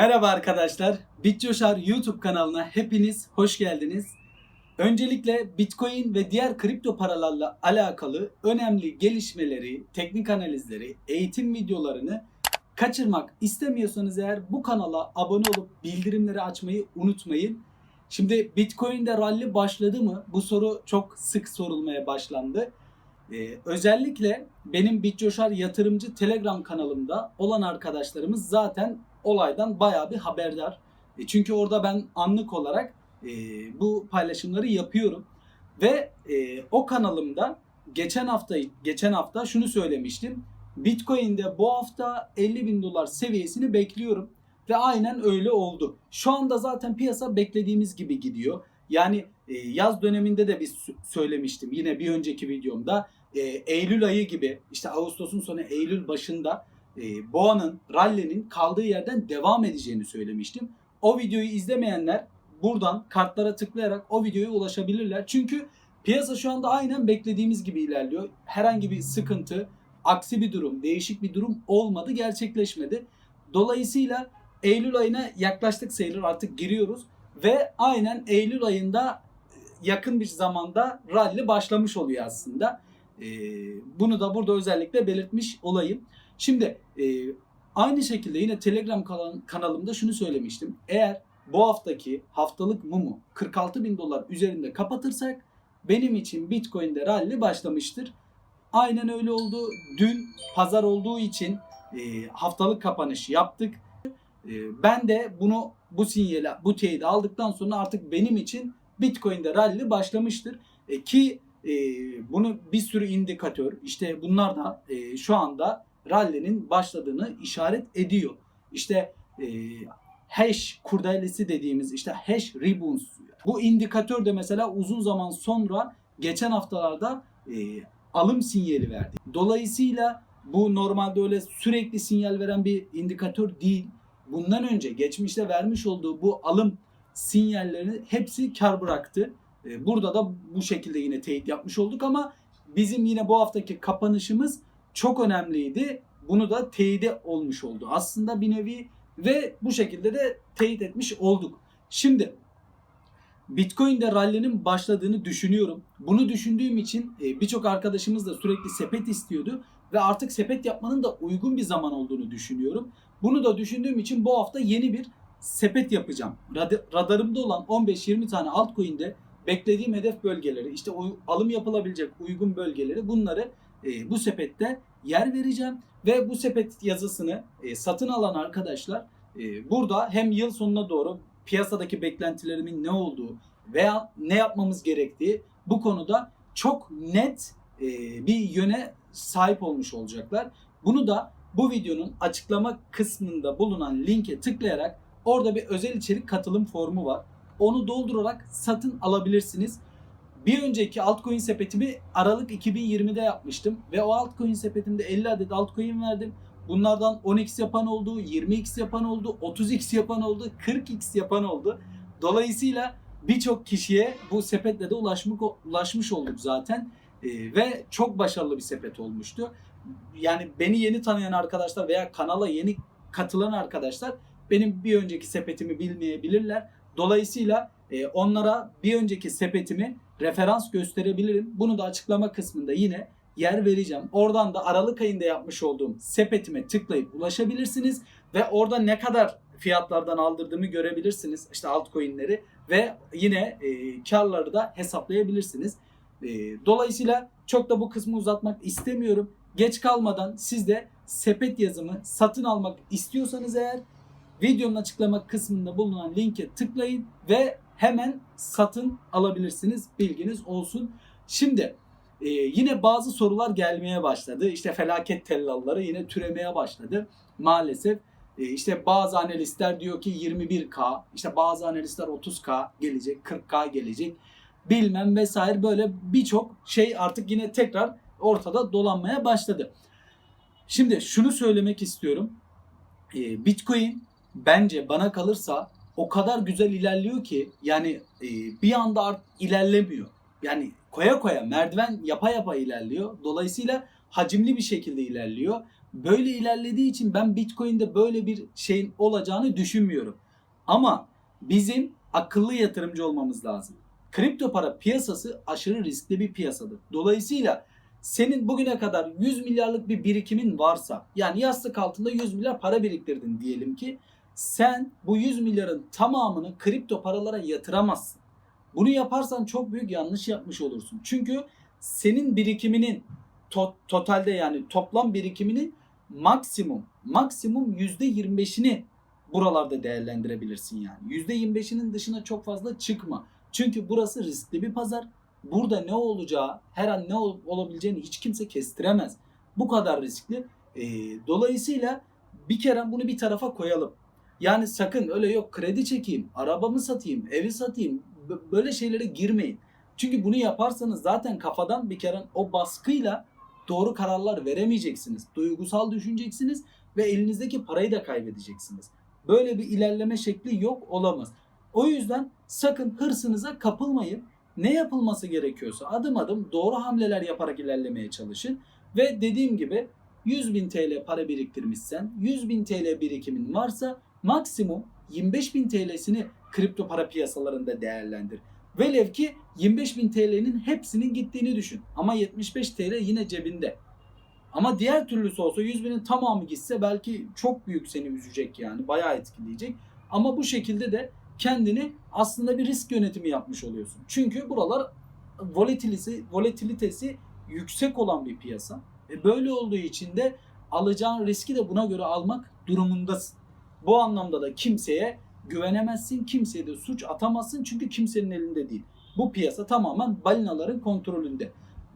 Merhaba arkadaşlar. BitCoşar YouTube kanalına hepiniz hoş geldiniz. Öncelikle Bitcoin ve diğer kripto paralarla alakalı önemli gelişmeleri, teknik analizleri, eğitim videolarını kaçırmak istemiyorsanız eğer bu kanala abone olup bildirimleri açmayı unutmayın. Şimdi Bitcoin'de rally başladı mı? Bu soru çok sık sorulmaya başlandı. Ee, özellikle benim BitCoşar yatırımcı Telegram kanalımda olan arkadaşlarımız zaten olaydan bayağı bir haberdar. E, çünkü orada ben anlık olarak e, bu paylaşımları yapıyorum ve e, o kanalımda geçen hafta geçen hafta şunu söylemiştim. Bitcoin'de bu hafta 50 bin dolar seviyesini bekliyorum ve aynen öyle oldu. Şu anda zaten piyasa beklediğimiz gibi gidiyor. Yani e, yaz döneminde de biz sö- söylemiştim yine bir önceki videomda e, Eylül ayı gibi işte Ağustos'un sonu Eylül başında e, Boğa'nın, rally'nin kaldığı yerden devam edeceğini söylemiştim. O videoyu izlemeyenler buradan kartlara tıklayarak o videoya ulaşabilirler. Çünkü piyasa şu anda aynen beklediğimiz gibi ilerliyor. Herhangi bir sıkıntı, aksi bir durum, değişik bir durum olmadı, gerçekleşmedi. Dolayısıyla Eylül ayına yaklaştık sayılır artık giriyoruz ve aynen Eylül ayında yakın bir zamanda rally başlamış oluyor aslında. Ee, bunu da burada özellikle belirtmiş olayım. Şimdi e, aynı şekilde yine Telegram kanalımda şunu söylemiştim. Eğer bu haftaki haftalık mumu 46 bin dolar üzerinde kapatırsak benim için Bitcoin'de rally başlamıştır. Aynen öyle oldu. Dün pazar olduğu için e, haftalık kapanış yaptık. E, ben de bunu bu sinyali, bu teyidi aldıktan sonra artık benim için Bitcoin'de rally başlamıştır. E, ki e, bunu bir sürü indikatör işte bunlar da e, şu anda rally'nin başladığını işaret ediyor. İşte e, hash kurdelesi dediğimiz işte hash rebounds. Bu indikatör de mesela uzun zaman sonra geçen haftalarda e, alım sinyali verdi. Dolayısıyla bu normalde öyle sürekli sinyal veren bir indikatör değil. Bundan önce geçmişte vermiş olduğu bu alım sinyallerini hepsi kar bıraktı. E, Burada da bu şekilde yine teyit yapmış olduk ama bizim yine bu haftaki kapanışımız çok önemliydi. Bunu da teyide olmuş oldu. Aslında bir nevi ve bu şekilde de teyit etmiş olduk. Şimdi Bitcoin'de rally'nin başladığını düşünüyorum. Bunu düşündüğüm için e, birçok arkadaşımız da sürekli sepet istiyordu ve artık sepet yapmanın da uygun bir zaman olduğunu düşünüyorum. Bunu da düşündüğüm için bu hafta yeni bir sepet yapacağım. Rad- Radarımda olan 15-20 tane altcoin'de beklediğim hedef bölgeleri, işte alım yapılabilecek uygun bölgeleri bunları e, bu sepette yer vereceğim ve bu sepet yazısını e, satın alan arkadaşlar e, burada hem yıl sonuna doğru piyasadaki beklentilerimin ne olduğu veya ne yapmamız gerektiği bu konuda çok net e, bir yöne sahip olmuş olacaklar. Bunu da bu videonun açıklama kısmında bulunan linke tıklayarak orada bir özel içerik katılım formu var. Onu doldurarak satın alabilirsiniz. Bir önceki altcoin sepetimi Aralık 2020'de yapmıştım ve o altcoin sepetimde 50 adet altcoin verdim. Bunlardan 10x yapan oldu, 20x yapan oldu, 30x yapan oldu, 40x yapan oldu. Dolayısıyla birçok kişiye bu sepetle de ulaşmış, ulaşmış olduk zaten. Ee, ve çok başarılı bir sepet olmuştu. Yani beni yeni tanıyan arkadaşlar veya kanala yeni katılan arkadaşlar benim bir önceki sepetimi bilmeyebilirler. Dolayısıyla e, onlara bir önceki sepetimi referans gösterebilirim. Bunu da açıklama kısmında yine yer vereceğim. Oradan da Aralık ayında yapmış olduğum sepetime tıklayıp ulaşabilirsiniz ve orada ne kadar fiyatlardan aldırdığımı görebilirsiniz. İşte altcoin'leri ve yine e, karları da hesaplayabilirsiniz. E, dolayısıyla çok da bu kısmı uzatmak istemiyorum. Geç kalmadan siz de sepet yazımı satın almak istiyorsanız eğer videonun açıklama kısmında bulunan linke tıklayın ve hemen satın alabilirsiniz. Bilginiz olsun. Şimdi e, yine bazı sorular gelmeye başladı. İşte felaket tellalları yine türemeye başladı. Maalesef e, işte bazı analistler diyor ki 21K, işte bazı analistler 30K gelecek, 40K gelecek. Bilmem vesaire böyle birçok şey artık yine tekrar ortada dolanmaya başladı. Şimdi şunu söylemek istiyorum. E, Bitcoin bence bana kalırsa o kadar güzel ilerliyor ki yani e, bir anda art ilerlemiyor. Yani koya koya merdiven yapa yapa ilerliyor. Dolayısıyla hacimli bir şekilde ilerliyor. Böyle ilerlediği için ben Bitcoin'de böyle bir şeyin olacağını düşünmüyorum. Ama bizim akıllı yatırımcı olmamız lazım. Kripto para piyasası aşırı riskli bir piyasadır. Dolayısıyla senin bugüne kadar 100 milyarlık bir birikimin varsa yani yastık altında 100 milyar para biriktirdin diyelim ki sen bu 100 milyarın tamamını kripto paralara yatıramazsın. Bunu yaparsan çok büyük yanlış yapmış olursun. Çünkü senin birikiminin to- totalde yani toplam birikiminin maksimum maksimum %25'ini buralarda değerlendirebilirsin yani. %25'inin dışına çok fazla çıkma. Çünkü burası riskli bir pazar. Burada ne olacağı, her an ne ol- olabileceğini hiç kimse kestiremez. Bu kadar riskli. Ee, dolayısıyla bir kere bunu bir tarafa koyalım. Yani sakın öyle yok kredi çekeyim, arabamı satayım, evi satayım. Böyle şeylere girmeyin. Çünkü bunu yaparsanız zaten kafadan bir kere o baskıyla doğru kararlar veremeyeceksiniz. Duygusal düşüneceksiniz ve elinizdeki parayı da kaybedeceksiniz. Böyle bir ilerleme şekli yok olamaz. O yüzden sakın hırsınıza kapılmayın. Ne yapılması gerekiyorsa adım adım doğru hamleler yaparak ilerlemeye çalışın. Ve dediğim gibi 100 bin TL para biriktirmişsen, 100 bin TL birikimin varsa maksimum 25 bin TL'sini kripto para piyasalarında değerlendir. Velev ki 25 bin TL'nin hepsinin gittiğini düşün. Ama 75 TL yine cebinde. Ama diğer türlüsü olsa 100 binin tamamı gitse belki çok büyük seni üzecek yani. Bayağı etkileyecek. Ama bu şekilde de kendini aslında bir risk yönetimi yapmış oluyorsun. Çünkü buralar volatilitesi, volatilitesi yüksek olan bir piyasa. E böyle olduğu için de alacağın riski de buna göre almak durumundasın. Bu anlamda da kimseye güvenemezsin, kimseye de suç atamazsın çünkü kimsenin elinde değil. Bu piyasa tamamen balinaların kontrolünde.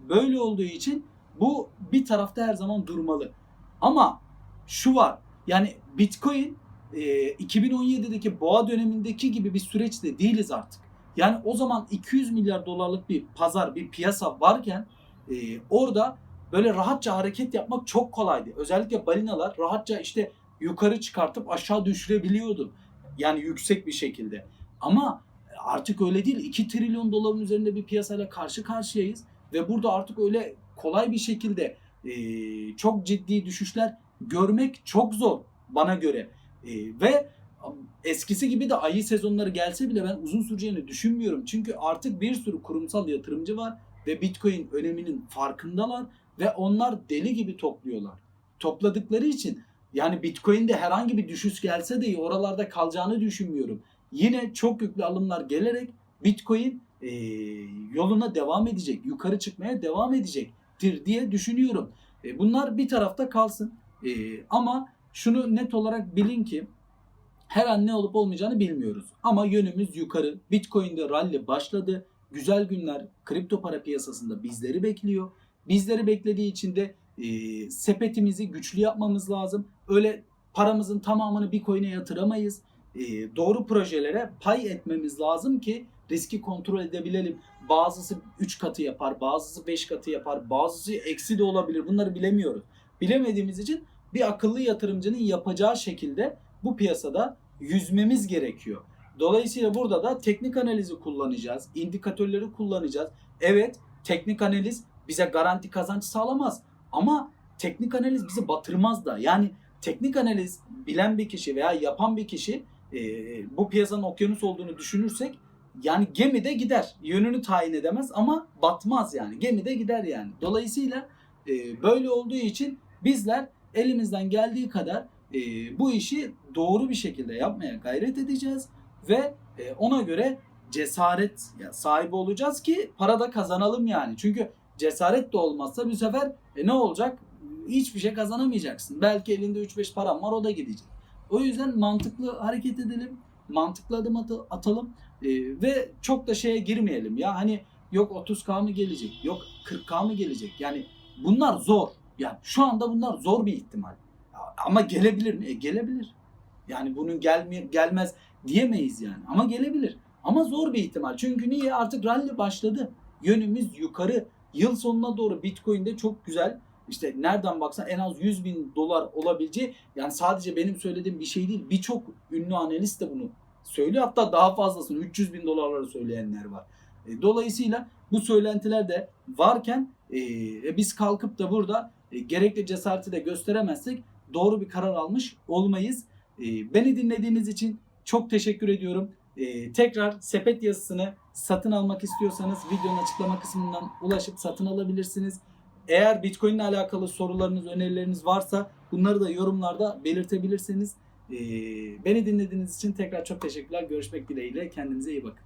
Böyle olduğu için bu bir tarafta her zaman durmalı. Ama şu var. Yani Bitcoin e, 2017'deki boğa dönemindeki gibi bir süreçte değiliz artık. Yani o zaman 200 milyar dolarlık bir pazar, bir piyasa varken e, orada böyle rahatça hareket yapmak çok kolaydı. Özellikle balinalar rahatça işte yukarı çıkartıp aşağı düşürebiliyordu. Yani yüksek bir şekilde. Ama artık öyle değil. 2 trilyon doların üzerinde bir piyasayla karşı karşıyayız. Ve burada artık öyle kolay bir şekilde e, çok ciddi düşüşler görmek çok zor bana göre. E, ve eskisi gibi de ayı sezonları gelse bile ben uzun süreceğini düşünmüyorum. Çünkü artık bir sürü kurumsal yatırımcı var ve Bitcoin öneminin farkındalar ve onlar deli gibi topluyorlar. Topladıkları için yani Bitcoin'de herhangi bir düşüş gelse de oralarda kalacağını düşünmüyorum. Yine çok yüklü alımlar gelerek Bitcoin e, yoluna devam edecek, yukarı çıkmaya devam edecektir diye düşünüyorum. E, bunlar bir tarafta kalsın. E, ama şunu net olarak bilin ki her an ne olup olmayacağını bilmiyoruz. Ama yönümüz yukarı. Bitcoin'de rally başladı. Güzel günler kripto para piyasasında bizleri bekliyor. Bizleri beklediği için de e, sepetimizi güçlü yapmamız lazım. Öyle paramızın tamamını Bitcoin'e yatıramayız. E, doğru projelere pay etmemiz lazım ki riski kontrol edebilelim. Bazısı 3 katı yapar, bazısı 5 katı yapar, bazısı eksi de olabilir. Bunları bilemiyoruz. Bilemediğimiz için bir akıllı yatırımcının yapacağı şekilde bu piyasada yüzmemiz gerekiyor. Dolayısıyla burada da teknik analizi kullanacağız, indikatörleri kullanacağız. Evet, teknik analiz bize garanti kazanç sağlamaz ama teknik analiz bizi batırmaz da. Yani teknik analiz bilen bir kişi veya yapan bir kişi e, bu piyasanın okyanus olduğunu düşünürsek yani gemide gider. Yönünü tayin edemez ama batmaz yani. Gemide gider yani. Dolayısıyla e, böyle olduğu için bizler elimizden geldiği kadar e, bu işi doğru bir şekilde yapmaya gayret edeceğiz ve e, ona göre cesaret ya, sahibi olacağız ki para da kazanalım yani. Çünkü cesaret de olmazsa bir sefer e, ne olacak? Hiçbir şey kazanamayacaksın. Belki elinde 3-5 param var o da gidecek. O yüzden mantıklı hareket edelim. Mantıklı adım atalım. E, ve çok da şeye girmeyelim ya. Hani yok 30K mı gelecek? Yok 40K mı gelecek? Yani bunlar zor. Yani şu anda bunlar zor bir ihtimal. Ama gelebilir mi? E, gelebilir. Yani bunun gelme, gelmez diyemeyiz yani. Ama gelebilir. Ama zor bir ihtimal. Çünkü niye? Artık rally başladı. Yönümüz yukarı. Yıl sonuna doğru Bitcoin'de çok güzel işte nereden baksan en az 100 bin dolar olabileceği yani sadece benim söylediğim bir şey değil. Birçok ünlü analist de bunu söylüyor. Hatta daha fazlasını 300 bin dolarları söyleyenler var. E, dolayısıyla bu söylentiler de varken e, biz kalkıp da burada e, gerekli cesareti de gösteremezsek doğru bir karar almış olmayız. E, beni dinlediğiniz için çok teşekkür ediyorum. E, tekrar sepet yazısını satın almak istiyorsanız videonun açıklama kısmından ulaşıp satın alabilirsiniz. Eğer Bitcoin ile alakalı sorularınız, önerileriniz varsa bunları da yorumlarda belirtebilirsiniz. E, beni dinlediğiniz için tekrar çok teşekkürler. Görüşmek dileğiyle. Kendinize iyi bakın.